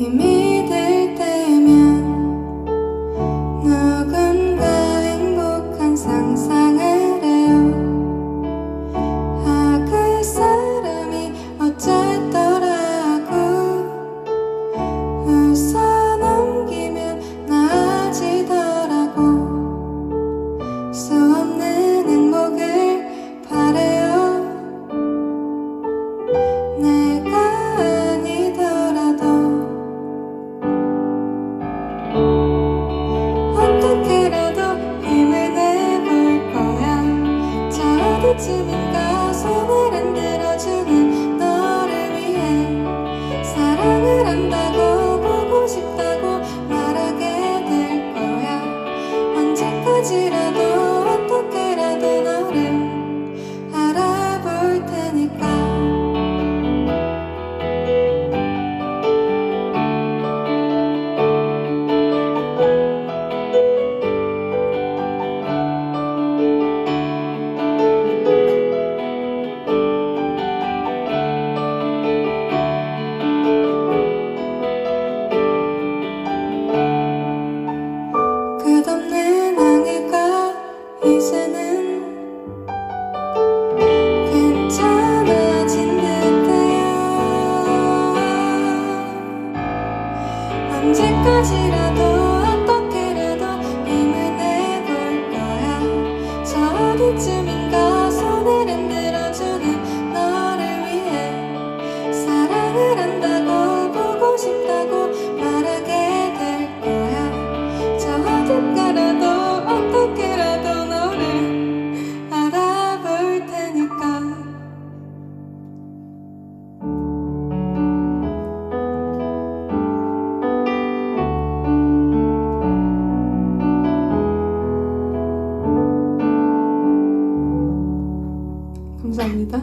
君で to 괜찮아진 듯해요 언제까지라도 어떻든 힘을 내볼 거야 저 어디쯤인가 손을 흔들어주는 너를 위해 사랑을 한다. 감사합니다.